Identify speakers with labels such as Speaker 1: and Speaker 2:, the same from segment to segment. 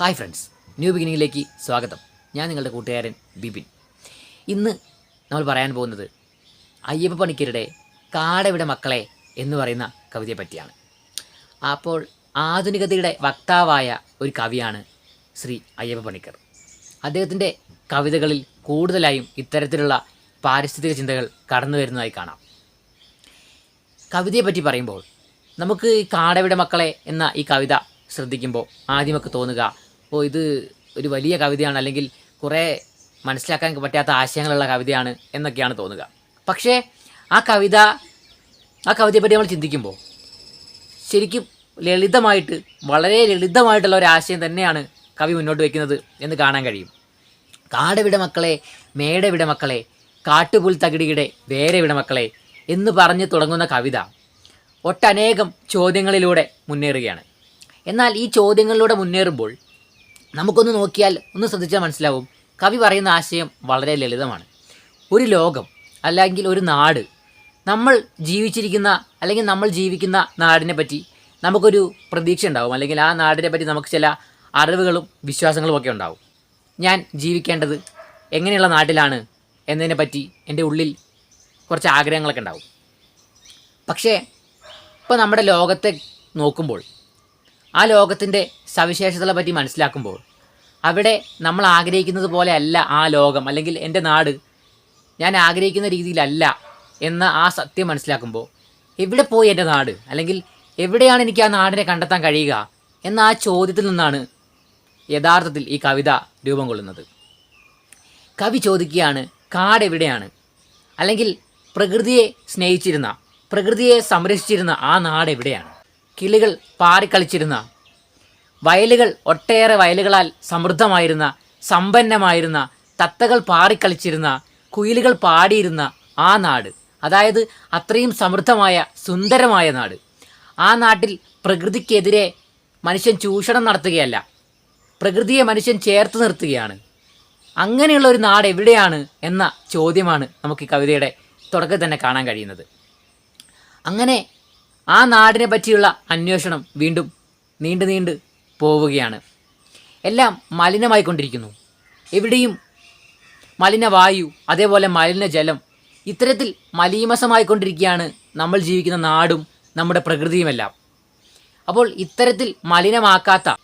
Speaker 1: Hi friends new ബിഗിനിങ്ങിലേക്ക് സ്വാഗതം. ഞാൻ നിങ്ങളുടെ കൂട്ടുകാരൻ ബിപിൻ. ഇന്ന് നമ്മൾ പറയാൻ പോകുന്നത് അയ്യപ്പ പണിക്കരുടെ കാടവിടെ മക്കളെ എന്ന് പറയുന്ന കവിതയെ പറ്റിയാണ്. അപ്പോൾ ആധുനികതയുടെ വക്താവായ ഒരു കവിയാണ് ശ്രീ അയ്യപ്പ പണിക്കർ. അദ്ദേഹത്തിന്റെ കവിതകളിൽ കൂടുതലായും ഇത്തരത്തിലുള്ള പാരിസ്ഥിതിക ചിന്തകൾ കടന്നു വരുന്നതായി കാണാം. കവിതയെ പറ്റി പറയുമ്പോൾ നമുക്ക് ഈ കാടവിടെ മക്കളെ എന്ന ഈ കവിത ശ്രദ്ധിക്കുമ്പോൾ ആദ്യമൊക്കെ തോന്നുക ഓ ഇത് ഒരു വലിയ കവിതയാണ് അല്ലെങ്കിൽ കുറേ മനസ്സിലാക്കാൻ പറ്റാത്ത ആശയങ്ങളുള്ള കവിതയാണ് എന്നൊക്കെയാണ് തോന്നുക. പക്ഷേ ആ കവിത ആ കവിതയെപ്പറ്റി നമ്മൾ ചിന്തിക്കുമ്പോൾ ശരിക്കും ലളിതമായിട്ട് വളരെ ലളിതമായിട്ടുള്ള ഒരു ആശയം തന്നെയാണ് കവി മുന്നോട്ട് വയ്ക്കുന്നത് എന്ന് കാണാൻ കഴിയും. കാടവിട മക്കളെ മേടവിടെ മക്കളെ കാട്ടുപുൽ തകിടിയുടെ വേറെ വിട മക്കളെ എന്ന് പറഞ്ഞ് തുടങ്ങുന്ന കവിത ഒട്ടനേകം ചോദ്യങ്ങളിലൂടെ മുന്നേറുകയാണ്. എന്നാൽ ഈ ചോദ്യങ്ങളിലൂടെ മുന്നേറുമ്പോൾ നമുക്കൊന്ന് നോക്കിയാൽ ഒന്ന് ശ്രദ്ധിച്ചാൽ മനസ്സിലാവും. കവി പറയുന്ന ആശയം വളരെ ലളിതമാണ്. ഒരു ലോകം അല്ലെങ്കിൽ ഒരു നാട് നമ്മൾ ജീവിച്ചിരിക്കുന്ന അല്ലെങ്കിൽ നമ്മൾ ജീവിക്കുന്ന നാടിനെ പറ്റി നമുക്കൊരു പ്രതീക്ഷ ഉണ്ടാവും. അല്ലെങ്കിൽ ആ നാടിനെ പറ്റി നമുക്ക് ചില അറിവുകളും വിശ്വാസങ്ങളും ഒക്കെ ഉണ്ടാവും. ഞാൻ ജീവിക്കേണ്ടത് എങ്ങനെയുള്ള നാട്ടിലാണ് എന്നതിനെ പറ്റി എന്റെ ഉള്ളിൽ കുറച്ച് ആഗ്രഹങ്ങളൊക്കെ ഉണ്ടാവും. പക്ഷേ ഇപ്പോൾ നമ്മുടെ ലോകത്തെ നോക്കുമ്പോൾ ആ ലോകത്തിന്റെ സവിശേഷതകളെ പറ്റി മനസ്സിലാക്കുമ്പോൾ അവിടെ നമ്മൾ ആഗ്രഹിക്കുന്നത് പോലെ അല്ല ആ ലോകം അല്ലെങ്കിൽ എന്റെ നാട് ഞാൻ ആഗ്രഹിക്കുന്ന രീതിയിലല്ല എന്ന ആ സത്യം മനസ്സിലാക്കുമ്പോൾ എവിടെ പോയി എന്റെ നാട്? അല്ലെങ്കിൽ എവിടെയാണ് എനിക്ക് ആ നാടിനെ കണ്ടെത്താൻ കഴിയുക എന്ന ആ ചോദ്യത്തിൽ നിന്നാണ് യഥാർത്ഥത്തിൽ ഈ കവിത രൂപം കൊള്ളുന്നത്. കവി ചോദിക്കുകയാണ് കാട് എവിടെയാണ്? അല്ലെങ്കിൽ പ്രകൃതിയെ സ്നേഹിച്ചിരുന്ന പ്രകൃതിയെ സംരക്ഷിച്ചിരുന്ന ആ നാട് എവിടെയാണ്? കിളികൾ പാറിക്കളിച്ചിരുന്ന വയലുകൾ ഒട്ടേറെ വയലുകളാൽ സമൃദ്ധമായിരുന്ന സമ്പന്നമായിരുന്ന തത്തകൾ പാറിക്കളിച്ചിരുന്ന കുയിലുകൾ പാടിയിരുന്ന ആ നാട്. അതായത് അത്രയും സമൃദ്ധമായ സുന്ദരമായ നാട്. ആ നാട്ടിൽ പ്രകൃതിക്കെതിരെ മനുഷ്യൻ ചൂഷണം നടത്തുകയല്ല. പ്രകൃതിയെ മനുഷ്യൻ ചേർത്ത് നിർത്തുകയാണ്. അങ്ങനെയുള്ള ഒരു നാട് എവിടെയാണ് എന്ന ചോദ്യമാണ് നമുക്ക് ഈ കവിതയുടെ തുടക്കത്തിൽ തന്നെ കാണാൻ കഴിയുന്നത്. അങ്ങനെ ആ നാടിനെ പറ്റിയുള്ള അന്വേഷണം വീണ്ടും നീണ്ടു നീണ്ട് പോവുകയാണ്. എല്ലാം മലിനമായിക്കൊണ്ടിരിക്കുന്നു. എവിടെയും മലിനവായു അതേപോലെ മലിനജലം ഇത്തരത്തിൽ മലീമസമായിക്കൊണ്ടിരിക്കുകയാണ് നമ്മൾ ജീവിക്കുന്ന നാടും നമ്മുടെ പ്രകൃതിയുമെല്ലാം. അപ്പോൾ ഇത്തരത്തിൽ മലിനമാക്കാത്ത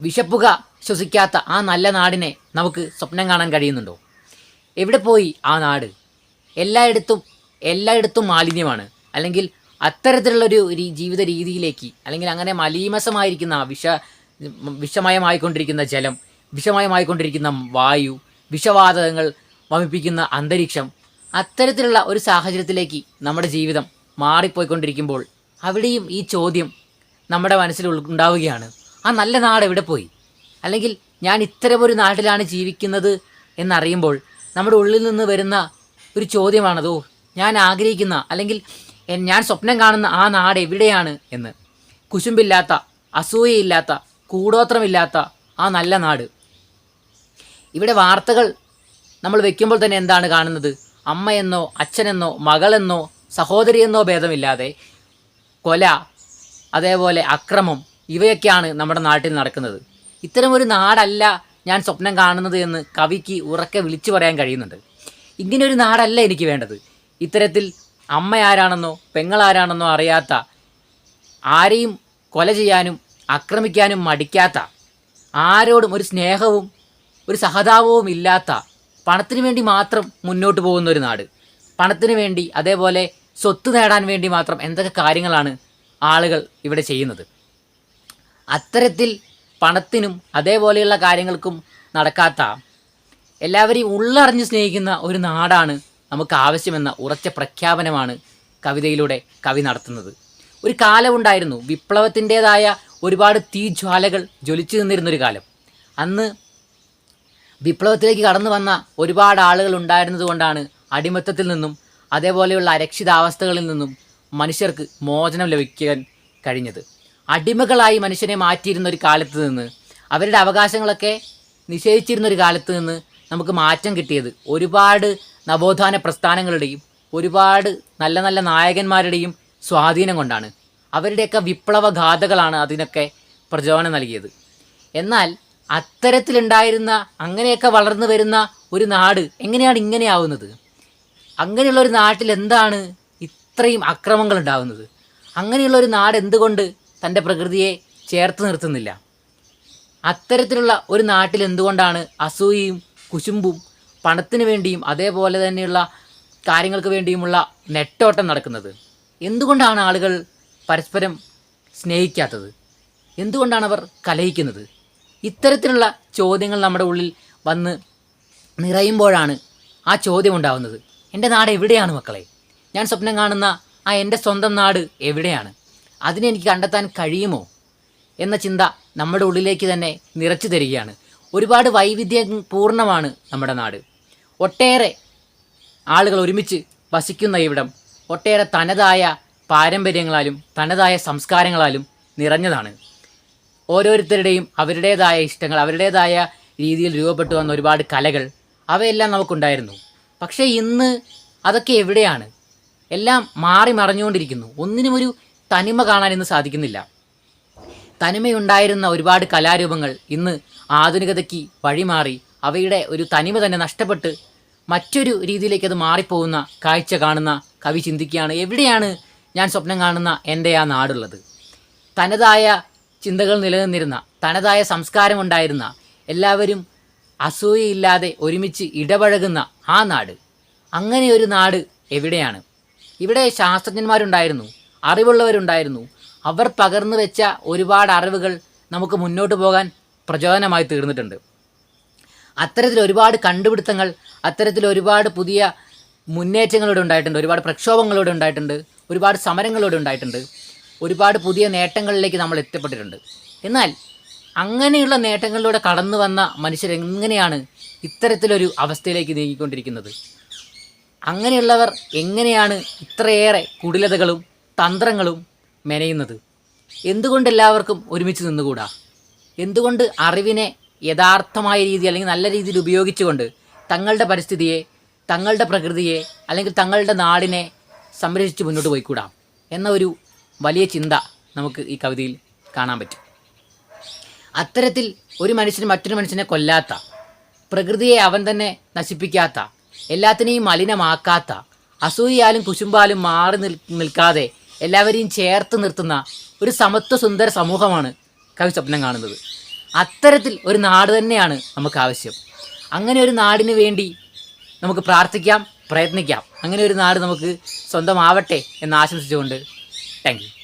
Speaker 1: വിഷപ്പുക ശ്വസിക്കാത്ത ആ നല്ല നാടിനെ നമുക്ക് സ്വപ്നം കാണാൻ കഴിയുന്നുണ്ടോ? എവിടെ പോയി ആ നാട്? എല്ലായിടത്തും എല്ലായിടത്തും മാലിന്യമാണ്. അല്ലെങ്കിൽ അത്തരത്തിലുള്ളൊരു ഒരു ജീവിത രീതിയിലേക്ക് അല്ലെങ്കിൽ അങ്ങനെ മലീമസമായിരിക്കുന്ന വിഷ വിഷമയമായിക്കൊണ്ടിരിക്കുന്ന ജലം വിഷമയമായിക്കൊണ്ടിരിക്കുന്ന വായു വിഷവാതകങ്ങൾ വമിപ്പിക്കുന്ന അന്തരീക്ഷം അത്തരത്തിലുള്ള ഒരു സാഹചര്യത്തിലേക്ക് നമ്മുടെ ജീവിതം മാറിപ്പോയിക്കൊണ്ടിരിക്കുമ്പോൾ അവിടെയും ഈ ചോദ്യം നമ്മുടെ മനസ്സിൽ ഉണ്ടാവുകയാണ്. ആ നല്ല നാട് എവിടെ പോയി? അല്ലെങ്കിൽ ഞാൻ ഇത്തരമൊരു നാട്ടിലാണ് ജീവിക്കുന്നത് എന്നറിയുമ്പോൾ നമ്മുടെ ഉള്ളിൽ നിന്ന് വരുന്ന ഒരു ചോദ്യമാണതോ ഞാൻ ആഗ്രഹിക്കുന്ന അല്ലെങ്കിൽ ഞാൻ സ്വപ്നം കാണുന്ന ആ നാട് എവിടെയാണ് എന്ന്. കുശുമ്പില്ലാത്ത അസൂയയില്ലാത്ത കൂടോത്രമില്ലാത്ത ആ നല്ല നാട്. ഇവിടെ വാർത്തകൾ നമ്മൾ വെക്കുമ്പോൾ തന്നെ എന്താണ് കാണുന്നത്? അമ്മയെന്നോ അച്ഛനെന്നോ മകളെന്നോ സഹോദരിയെന്നോ ഭേദമില്ലാതെ കൊല അതേപോലെ അക്രമം ഇവയൊക്കെയാണ് നമ്മുടെ നാട്ടിൽ നടക്കുന്നത്. ഇത്തരമൊരു നാടല്ല ഞാൻ സ്വപ്നം കാണുന്നത് എന്ന് കവിക്ക് ഉറക്കെ വിളിച്ചു പറയാൻ കഴിയുന്നുണ്ട്. ഇങ്ങനൊരു നാടല്ല എനിക്ക് വേണ്ടത്. ഇത്തരത്തിൽ അമ്മ ആരാണെന്നോ പെങ്ങളാരാണെന്നോ അറിയാത്ത ആരെയും കൊല ചെയ്യാനും ആക്രമിക്കാനും മടിക്കാത്ത ആരോടും ഒരു സ്നേഹവും ഒരു സഹതാപവും ഇല്ലാത്ത പണത്തിന് വേണ്ടി മാത്രം മുന്നോട്ട് പോകുന്ന ഒരു നാട്. പണത്തിന് വേണ്ടി അതേപോലെ സ്വത്ത് നേടാൻ വേണ്ടി മാത്രം എന്തൊക്കെ കാര്യങ്ങളാണ് ആളുകൾ ഇവിടെ ചെയ്യുന്നത്. അത്തരത്തിൽ പണത്തിനും അതേപോലെയുള്ള കാര്യങ്ങൾക്കും നടക്കാത്ത എല്ലാവരെയും ഉള്ളറിഞ്ഞ് സ്നേഹിക്കുന്ന ഒരു നാടാണ് നമുക്ക് ആവശ്യമെന്ന ഉറച്ച പ്രഖ്യാപനമാണ് കവിതയിലൂടെ കവി നടത്തുന്നത്. ഒരു കാലമുണ്ടായിരുന്നു വിപ്ലവത്തിന്റെതായ ഒരുപാട് തീജ്വാലകൾ ജ്വലിച്ചു നിന്നിരുന്നൊരു കാലം. അന്ന് വിപ്ലവത്തിലേക്ക് കടന്നു വന്ന ഒരുപാട് ആളുകൾ ഉണ്ടായിരുന്നത് കൊണ്ടാണ് അടിമത്തത്തിൽ നിന്നും അതേപോലെയുള്ള അരക്ഷിതാവസ്ഥകളിൽ നിന്നും മനുഷ്യർക്ക് മോചനം ലഭിക്കാൻ കഴിഞ്ഞത്. അടിമകളായി മനുഷ്യനെ മാറ്റിയിരുന്ന ഒരു കാലത്ത് നിന്ന് അവരുടെ അവകാശങ്ങളൊക്കെ നിഷേധിച്ചിരുന്ന ഒരു കാലത്ത് നിന്ന് നമുക്ക് മാറ്റം കിട്ടിയത്. ഒരുപാട് നവോത്ഥാന പ്രസ്ഥാനങ്ങളുടെയും ഒരുപാട് നല്ല നല്ല നായകന്മാരുടെയും സ്വാധീനം കൊണ്ടാണ് അവരുടെയൊക്കെ വിപ്ലവഗാഥകളാണ് അതിനൊക്കെ പ്രചോദനം നൽകിയത്. എന്നാൽ അത്തരത്തിലുണ്ടായിരുന്ന അങ്ങനെയൊക്കെ വളർന്നു വരുന്ന ഒരു നാട് എങ്ങനെയാണ് ഇങ്ങനെയാവുന്നത് അങ്ങനെയുള്ള ഒരു നാട്ടിൽ എന്താണ് ഇത്രയും അക്രമങ്ങൾ ഉണ്ടാകുന്നത് അങ്ങനെയുള്ള ഒരു നാട് എന്തുകൊണ്ട് തന്റെ പ്രകൃതിയെ ചേർത്ത് നിർത്തുന്നില്ല? അത്തരത്തിലുള്ള ഒരു നാട്ടിൽ എന്തുകൊണ്ടാണ് അസൂയയും കുശുമ്പും പണത്തിന് വേണ്ടിയും അതേപോലെ തന്നെയുള്ള കാര്യങ്ങൾക്ക് വേണ്ടിയുമുള്ള നെട്ടോട്ടം നടക്കുന്നത്. എന്തുകൊണ്ടാണ് ആളുകൾ പരസ്പരം സ്നേഹിക്കാത്തത്? എന്തുകൊണ്ടാണ് അവർ കലഹിക്കുന്നത്? ഇത്തരത്തിലുള്ള ചോദ്യങ്ങൾ നമ്മുടെ ഉള്ളിൽ വന്ന് നിറയുമ്പോഴാണ് ആ ചോദ്യം ഉണ്ടാകുന്നത് എന്റെ നാട് എവിടെയാണ് മക്കളെ? ഞാൻ സ്വപ്നം കാണുന്ന ആ എന്റെ സ്വന്തം നാട് എവിടെയാണ്? അതിനെ എനിക്ക് കണ്ടെത്താൻ കഴിയുമോ? എന്ന ചിന്ത നമ്മുടെ ഉള്ളിലേക്ക് തന്നെ നിറച്ചു തരികയാണ്. ഒരുപാട് വൈവിധ്യം പൂർണമാണ് നമ്മുടെ നാട്. ഒട്ടേറെ ആളുകൾ ഒരുമിച്ച് വസിക്കുന്ന ഇവിടം ഒട്ടേറെ തനതായ പാരമ്പര്യങ്ങളാലും തനതായ സംസ്കാരങ്ങളാലും നിറഞ്ഞതാണ്. ഓരോരുത്തരുടെയും അവരുടേതായ ഇഷ്ടങ്ങൾ അവരുടേതായ രീതിയിൽ രൂപപ്പെട്ടു വന്ന ഒരുപാട് കലകൾ അവയെല്ലാം നമുക്കുണ്ടായിരുന്നു. പക്ഷേ ഇന്ന് അതൊക്കെ എവിടെയാണ്? എല്ലാം മാറി മറഞ്ഞുകൊണ്ടിരിക്കുന്നു. ഒന്നിനും ഒരു തനിമ കാണാൻ ഇന്ന് സാധിക്കുന്നില്ല. തനിമയുണ്ടായിരുന്ന ഒരുപാട് കലാരൂപങ്ങൾ ഇന്ന് ആധുനികതയ്ക്ക് വഴിമാറി അവയുടെ ഒരു തനിമ തന്നെ നഷ്ടപ്പെട്ട് മറ്റൊരു രീതിയിലേക്ക് അത് മാറിപ്പോകുന്ന കാഴ്ച കാണുന്ന കവി ചിന്തിക്കുകയാണ്. എവിടെയാണ് ഞാൻ സ്വപ്നം കാണുന്ന എന്റെ ആ നാടുള്ളത്? തനതായ ചിന്തകൾ നിലനിന്നിരുന്ന തനതായ സംസ്കാരം ഉണ്ടായിരുന്ന എല്ലാവരും അസൂയയില്ലാതെ ഒരുമിച്ച് ഇടപഴകുന്ന ആ നാട് അങ്ങനെ ഒരു നാട് എവിടെയാണ്? ഇവിടെ ശാസ്ത്രജ്ഞന്മാരുണ്ടായിരുന്നു അറിവുള്ളവരുണ്ടായിരുന്നു. അവർ പകർന്നു വെച്ച ഒരുപാട് അറിവുകൾ നമുക്ക് മുന്നോട്ട് പോകാൻ പ്രചോദനമായി തീർന്നിട്ടുണ്ട്. അത്തരത്തിൽ ഒരുപാട് കണ്ടുപിടുത്തങ്ങൾ അത്തരത്തിൽ ഒരുപാട് പുതിയ മുന്നേറ്റങ്ങളോട് ഉണ്ടായിട്ടുണ്ട് ഒരുപാട് പ്രക്ഷോഭങ്ങളോട് ഉണ്ടായിട്ടുണ്ട് ഒരുപാട് സമരങ്ങളോട് ഉണ്ടായിട്ടുണ്ട് ഒരുപാട് പുതിയ നേട്ടങ്ങളിലേക്ക് നമ്മൾ എത്തപ്പെട്ടിട്ടുണ്ട്. എന്നാൽ അങ്ങനെയുള്ള നേട്ടങ്ങളിലൂടെ കടന്നു വന്ന മനുഷ്യർ എങ്ങനെയാണ് ഇത്തരത്തിലൊരു അവസ്ഥയിലേക്ക് നീങ്ങിക്കൊണ്ടിരിക്കുന്നത്? അങ്ങനെയുള്ളവർ എങ്ങനെയാണ് ഇത്രയേറെ കുടിലതകളും തന്ത്രങ്ങളും മെനയുന്നത്? എന്തുകൊണ്ട് എല്ലാവർക്കും ഒരുമിച്ച് നിന്നുകൂടാ? എന്തുകൊണ്ട് അറിവിനെ യഥാർത്ഥമായ രീതി അല്ലെങ്കിൽ നല്ല രീതിയിൽ ഉപയോഗിച്ചുകൊണ്ട് തങ്ങളുടെ പരിസ്ഥിതിയെ തങ്ങളുടെ പ്രകൃതിയെ അല്ലെങ്കിൽ തങ്ങളുടെ നാടിനെ സംരക്ഷിച്ച് മുന്നോട്ട് പോയിക്കൂടാം എന്ന ഒരു വലിയ ചിന്ത നമുക്ക് ഈ കവിതയിൽ കാണാൻ പറ്റും. അത്തരത്തിൽ ഒരു മനുഷ്യന് മറ്റൊരു മനുഷ്യനെ കൊല്ലാത്ത പ്രകൃതിയെ അവൻ തന്നെ നശിപ്പിക്കാത്ത എല്ലാത്തിനെയും മലിനമാക്കാത്ത അസൂയാലും കുശുമ്പാലും മാറി നിൽ നിൽക്കാതെ എല്ലാവരെയും ചേർത്ത് നിർത്തുന്ന ഒരു സമത്വ സുന്ദര സമൂഹമാണ് കവി സ്വപ്നം കാണുന്നത്. അത്തരത്തിൽ ഒരു നാട് തന്നെയാണ് നമുക്ക് ആവശ്യം. അങ്ങനെ ഒരു നാടിന് വേണ്ടി നമുക്ക് പ്രാർത്ഥിക്കാം പ്രയത്നിക്കാം. അങ്ങനെ ഒരു നാട് നമുക്ക് സ്വന്തമാവട്ടെ എന്ന് ആശംസിച്ചുകൊണ്ട് താങ്ക്